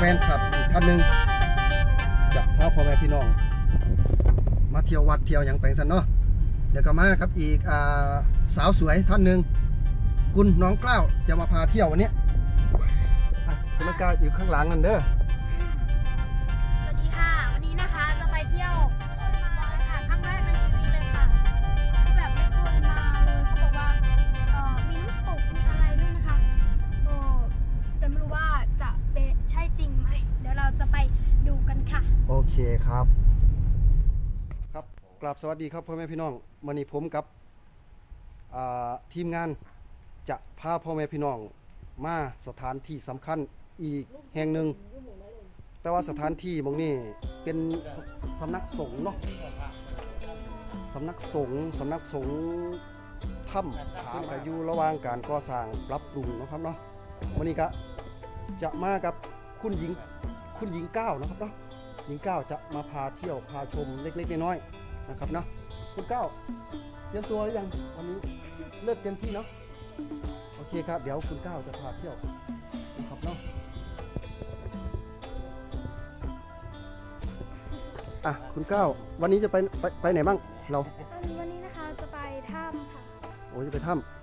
แฟนคลับอีกท่านหนึ่งจะพาพ่อแม่พี่น้อง มาเที่ยววัดเที่ยวอย่างแปลงสันเนาะเดี๋ยวก็มาครับอีกอาสาวสวยท่านหนึ่งคุณน้องกล้าวจะมาพาเที่ยววันเนี้ยอะคุณน้องกล้าวอยู่ข้างหลังนั่นเด้อ คครับ ครับกราบสวัสดีครับพ่อแม่พี่น้องวันนี้ผมกับทีมงานจะพาพ่อแม่พี่น้องมาสถานที่สำคัญอีกแห่งหนึ่ง แต่ว่าสถานที่มองนี้เป็นสำนักสงฆ์เนาะสำนักสงฆ์สำนักสงฆ์ถ้ำผาก็อยู่ระหว่างการก่อสร้างปรับปรุงนะครับเนาะวันนี้ก็จะมากับคุณหญิงคุณหญิงก้าวนะครับเนาะ หญิงก้าวจะมาพาเที่ยวพาชมเล็กๆน้อยๆนะครับเนาะคุณก้าวเตรียมตัวหรือยังวันนี้เลิกเต็มที่เนาะโอเคครับ เดี๋ยวคุณก้าวจะพาเที่ยวนะครับเนาะอะคุณก้าววันนี้จะไปไปไปไหนบ้างเรา วันนี้นะคะจะไปถ้ำค่ะ โอ้ยจะไปถ้ไ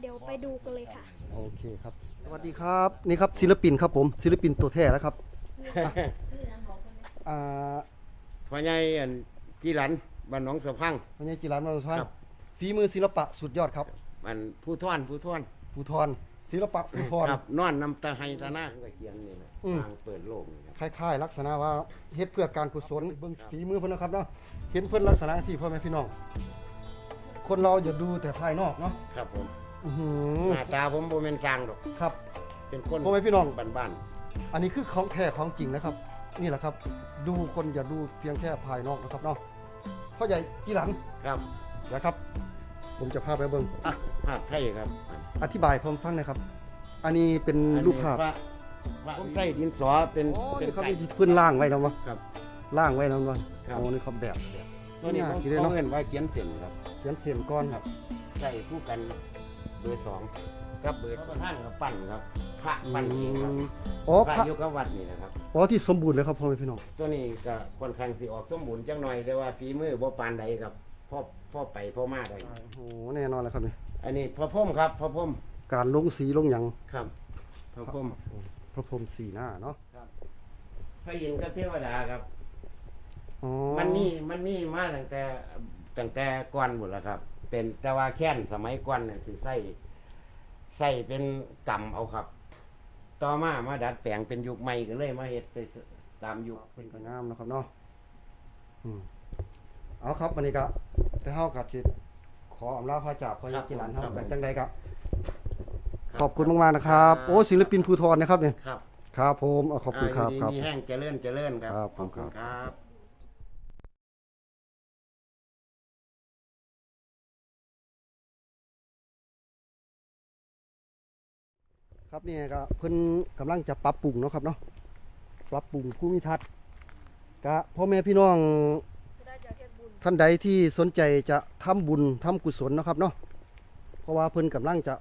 เดี๋ยวไปดูกันเลยค่ะำโอเคครับ สวัสดีครับ นี่ครับศิลปินครับผม ศิลปินตัวแท้แล้วครับอะอ่าพ่อใหญ่อันจีหลันบ้านหนองสะพังพญาจิรันมาสุพรรณครับ ฝีมือศิลปะสุดยอดครับมันผู้ท่อนผู้ท่อน ภูทรศิลปะภูทร ครับนอนนำตาไฮตาหน้าก็เขียนนี่นะอืม ทางเปิดโลกนี่ครับ คล้ายๆ ลักษณะว่าเฮ็ดเพื่อการกุศลเบิ่งฝีมือเพิ่นนะครับเนาะเห็นเพิ่นลักษณะสิพ่อแม่พี่น้อง คนเราอย่าดูแต่ภายนอกเนาะครับผม อื้อหืหอน้าตาผมบ่แม่นสร้างดอก ครับ เป็นคนพ่อแม่พี่น้อง บ้านอันนี้คือของแท้ของจริงนะครับ นี่แหละครับ ดูคนอย่าดูเพียงแค่ภายนอกนะครับเนาะพ่อใหญ่กี่หลังๆครับนะครับ ผมจะพาไปเบิ่งอะภาพไทยครับอธิบายผมฟังหนะครับ อันนี้เป็นอันนี้รูปภาพพระพระผมใส่ดินสอเป็นโอ้เป็นนี่ครับไก่นี่ที่เพื้นล่างไว้แล้วมั้งครับ ล่างไว้แล้วมั้งครับ โอ้นี่ครับแบบ ตัวนี้เนี่ยเขากี่เดือนเนอะ เขาเห็นว่าเขียนเส้นครับเขียนเสียนก้อนครับ ใส่คู่กัน เบอร์สองกับเบอร์สองข้างกับปั้นครับพระปั้นเองครับอ๋อพระพระอยู่กับวัดนี่นะครับ อ๋อที่สมบูรณ์เลยครับพ่อแม่พี่น้อง ตัวนี้ก็ค่อนข้างสิออกสมบูรณ์จังหน่อยแต่ว่าฝีมือบ่ปานใดครับพ่อพ่อไปพ่อมาได้โอ้โหแน่นอนเลยครับนี่อันนี้พระพรหมครับพระพรหมการลงสีลงหยังครับพระพรหมพระพรหมสีหน้าเนาะพระอินทร์กับเทวดาครับ อ๋อมันมีมันมีมาตั้งแต่ตั้งแต่ก่อนหมดแล้วครับ เป็นแต่ว่าแค้นสมัยก่อนเนี่ยสิใส่ใส่เป็นกรรมเอาครับ ต่อมามาดัดแปลงเป็นยุคใหม่ก็เลยมาเฮ็ดไปตามยุคเป็นก็งามนะครับเนาะอืมเอาครับวันนี้ก็แต่เฮากับจิขออำลาพระจากพ่อใหญ่กิรันครับแบบจังใดครับ ขอบคุณมากๆนะครับ โอ้ศิลปินภูทรนะครับเนี่ยครับ ครับผมเอาขอบคุณครับายู่ครับดีมีแห้งเจริญเจริญครับครับขอบคุณครับ ครับครับนี่ยก็เพิ่นกำลังจะปรับปรุงเนาะครับเนาะปรับปรุงภูมิทัศน์กะพ่อแม่พี่น้องท่านใดที่สนใจจะทำบุญทำกุศลนะครับเนาะเพราะว่าเพิ่นกำลังจะ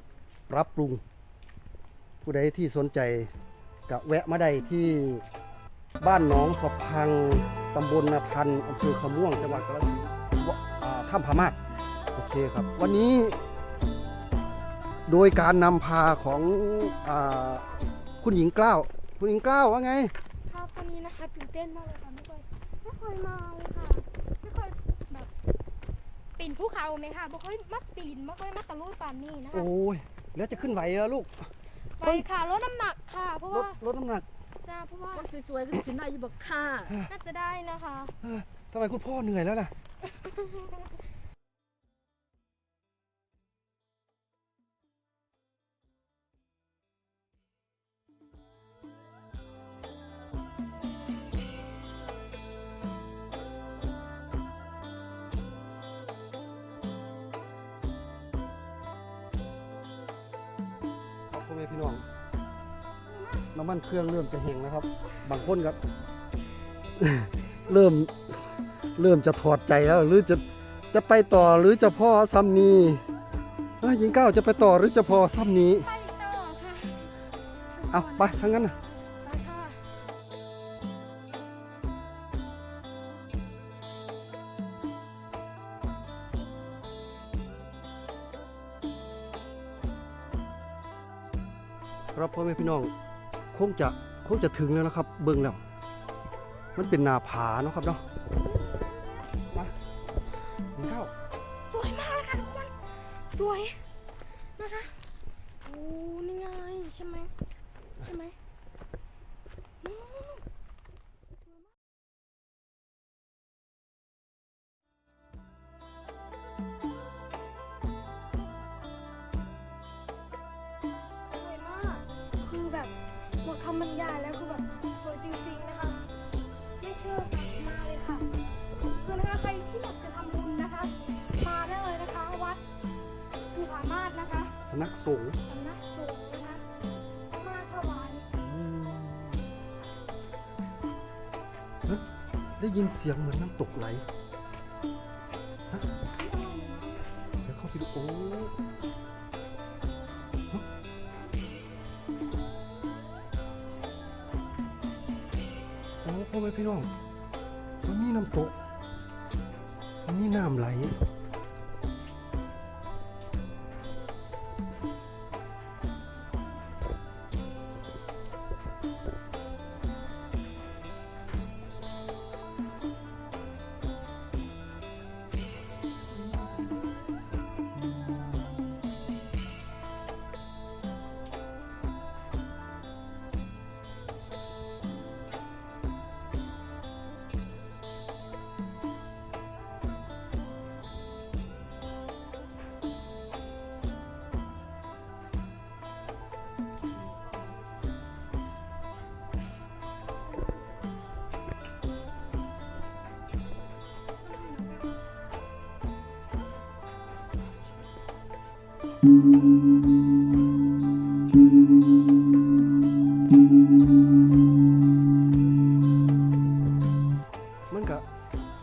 ปรับปรุง ผู้ใดที่สนใจก็แวะมาได้ที่บ้านหนองสะพังตำบลนาทันอำเภอขม่วงจังหวัดกาฬสินธุ์วะอ่าถ้ำพามาโอเคครับ วันนี้ โดยการนำพาของอาคุณหญิงกล้าว คุณหญิงกล้าวว่าไงครับวันนี้นะคะตื่นเต้นมากเลยค่ะไม่เคยไม่เคยมาเลยค่ะไม่เคยแบบปีนภูเขาไหมค่ะไม่เคยมาปีนไม่เคยมาตะลุยป่านนี้นะคะโอ้ยแล้วจะขึ้นไหวแล้วลูกไปค่ะลดน้ำหนักค่ะเพราะลดว่าลดน้ำหนักจ้าเพราะว่าคนสวยๆก็ขึ้นได้อยู่บอกค่ะน่าจะได้นะคะเอ้อทำไมคุณพ่อเหนื่อยแล้วล่ะ น้องน้ำมันเครื่องเริ่มจะแห้งแล้วครับ บางคนครับเริ่มเริ่มจะถอดใจแล้ว หรือจะจะไปต่อหรือจะพ่อซ้ำนี้เอ้ยหญิงก้าวจะไปต่อหรือจะพอซ้ำนี้ไปต่อค่ะเอาไปทั้งนั้นนะไปค่ะ ครับพ่อแม่พี่น้องคงจะคงจะถึงแล้วนะครับ เบิ้งแล้วมันเป็นหนาผาเนาะครับเนาะมาเข้าสวยมากเลยค่ะทุกคนสวยนะคะ หมดคำบรรยายแล้วคือแบบสวยจริงๆนะคะ ไม่เชื่อค่ะมาเลยค่ะคือนะคะใครที่อยากจะทำบุญนะคะ มาได้เลยนะคะ วัดสุภามาศนะคะสำนักสงฆ์สำนักสงฆ์นะคะมาถวายอืมเฮ้ยได้ยินเสียงเหมือนน้ำตกไหลฮะเดี๋ยวเข้าไปดูโอ้ พ่อแม่พี่น้อง มันมีน้ำตก มันมีน้ำไหล มันก็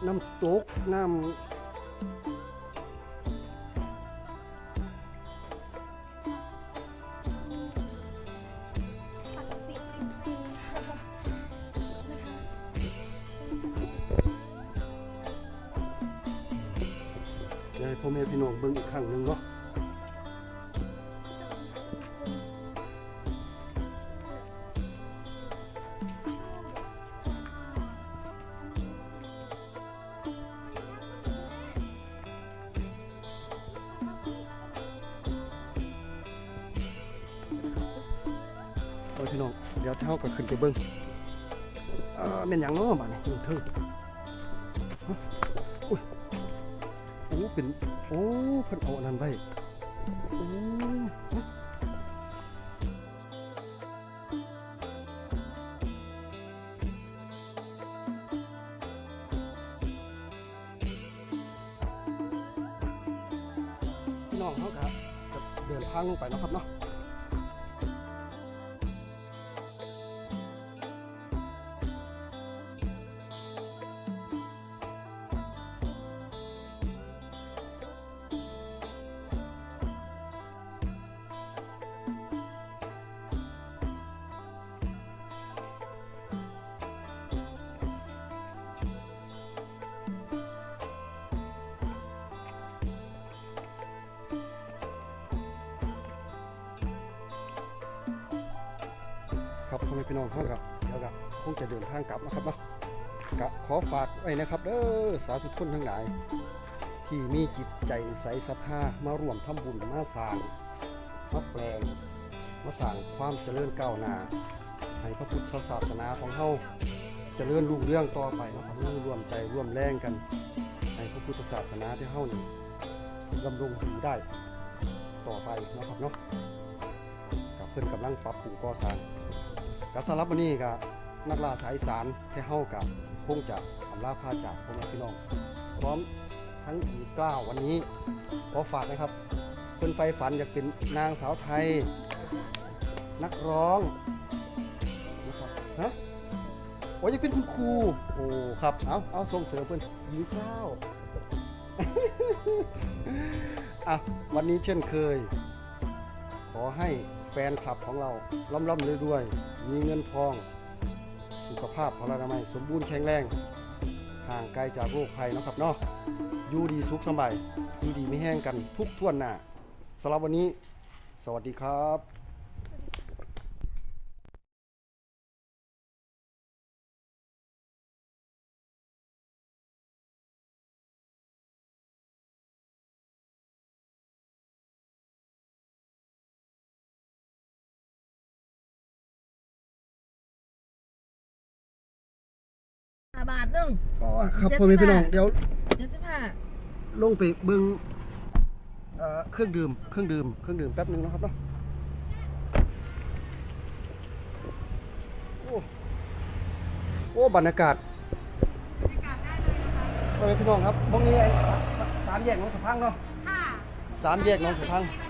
น้ำตก น้ำศักดิ์สิทธิ์จริงๆนะคะนะคะอยากให้พ่อแม่พี่น้องเบิ่งอีกครั้งหนึ่งเนาะ เดี๋ยวเท่ากับขึ้นไปเบิ่งเออเป็นอย่างนาะบ้านนี้ลุงเทิงอุ้ยโอ้เป็นโอ้เพิ่นเอาอันนั้นไว้โอ้น้องเขาครับจะเดินทางลงไปนะครับเนาะ แม่พี่น้องเขากับเดี๋ยวกับคงจะเดินทางกลับนะครับเนาะกะขอฝากไว้นะครับเด้อสาธุชนทั้งหลาย ที่มีจิตใจใสศรัทธามาร่วมทำบุญมาสร้างมาแปลงมาสร้างความเจริญก้าวหน้าให้พระพุทธศาสนาของเฮาเจริญรุ่งเรื่องต่อไปนะครับร่วมใจร่วมแรงกันให้พระพุทธศาสนาที่เฮานี่ดำรงอยู่ได้ต่อไปนะครับเนาะกับเพิ่อนกำลังปรับปรุงก่อสร้าง กสำหรับวันนี้ก็นักล่าสายสารแค่เฮากับคงจะอำลาพาจากพ่อแม่พี่น้อง พร้อมทั้งหญิงกล้าววันนี้ ขอฝากนะครับเพิ่นไฟฝันอยากเป็นนางสาวไทย นักร้องนะครับฮะโอ้ว่าจะเป็นคุณครูโอ้ครับเอาเอาส่งเสริมเพิ่อนยิงเป้าอะวันนี้เช่นเคย ขอให้ ฟนคลับของเราร่ำร่ำรวยๆมีเงินทอง สุขภาพพลานามัย สมบูรณ์แข็งแรง ห่างไกลจากโรคภัยนะครับเนาะอยู่ดีสุขสบายอยู่ดีไม่แห้งกันทุกท่วนหน้าสำหรับวันนี้ สวัสดีครับ บาทหนึงอ๋อครับพ่อแม่พี่น้องเดี๋ยวเจ็ดสิบห้าลงไปเบิ่งเอ่อเครื่องดื่มเครื่องดื่มเครื่องดื่มแป๊บหนึงนะครับเนาะโอ้โอ้บรรยากาศพ่อแม่พี่น้องครับตรงนี้ไอ้สาสาสามแยกหนองสะพังเนาะค่ะสามแยกหนองสะพังไป